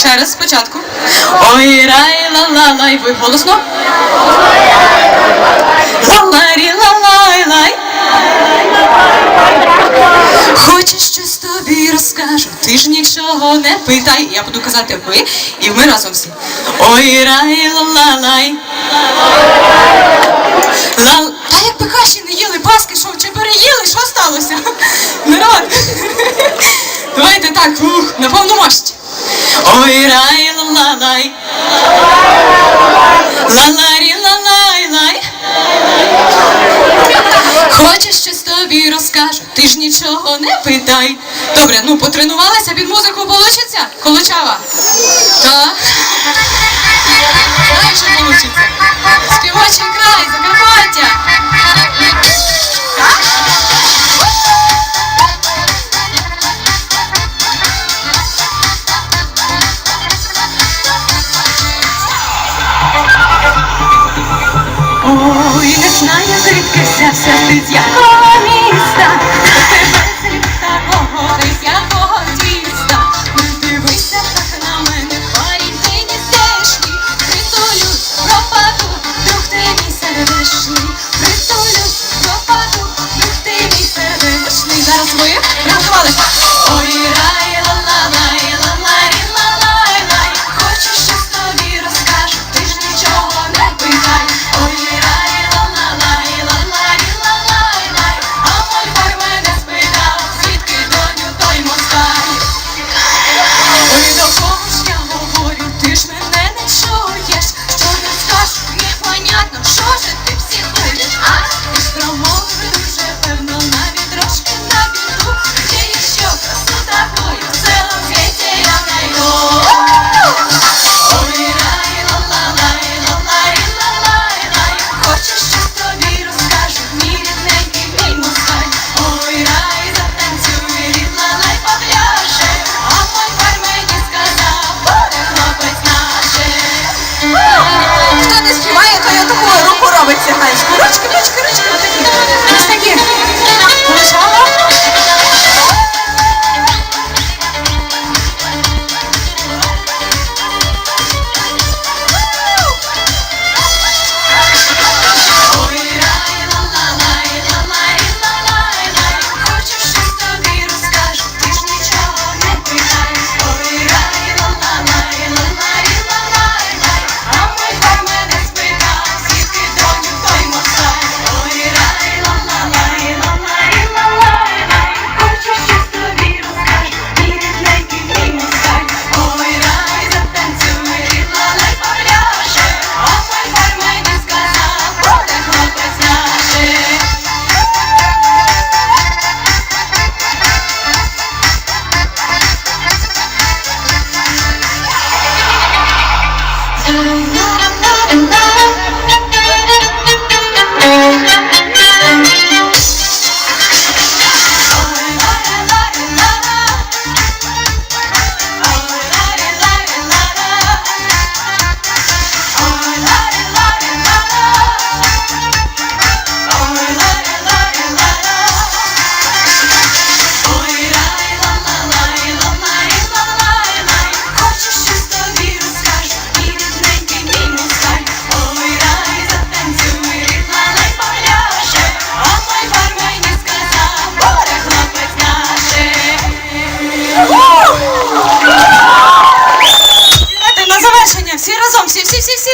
Ще раз спочатку. Ой, рай, ла ла лай. Ви голосно? Ла-ларі, ла-лай, лай. Хочеш щось тобі розкажу, ти ж нічого не питай. Я буду казати ви, і ми разом всі. Ой, рай, ла-ла-лай. Ла... Та якби каші не їли, паски, що, чи переїли, що сталося? Народ. Давайте так, ух, на повну мощь. Ой, рай, ла-ла-лай. Ла-ларі, ла-лай-лай. Хочеш щось тобі розкажу, ти ж нічого не питай. Добре, ну потренувалися під музику получиться? Колочава? Так. Знаю, що получиться. Співочий край, Закарпаття. Ой, не знаю, звідки взявся ти з якого міста. До тебе слід такого, ти з якого тіста. Не дивися так на мене, парень, ти не стежний. Притулюсь, пропаду, друг ти мій сердешний. Притулюсь, пропаду, друг ти мій сердешний. Зараз ви приготувалися. Ой, рай, що ла-лай. Хочеш, щось тобі розкажу, мій рідненький, мій москаль. Ой, рай, затанцюй, рідла-лай попляше. А мой бар мені сказав, буде хлопець наше. Хто не співає, то я таку руку робить циганську. Ручки, ручки, ручки, отакі. Ось такі. Ось Ой, разом, всі,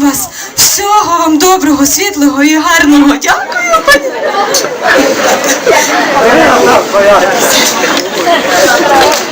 вас. Всього вам доброго, світлого і гарного. Дякую. пані.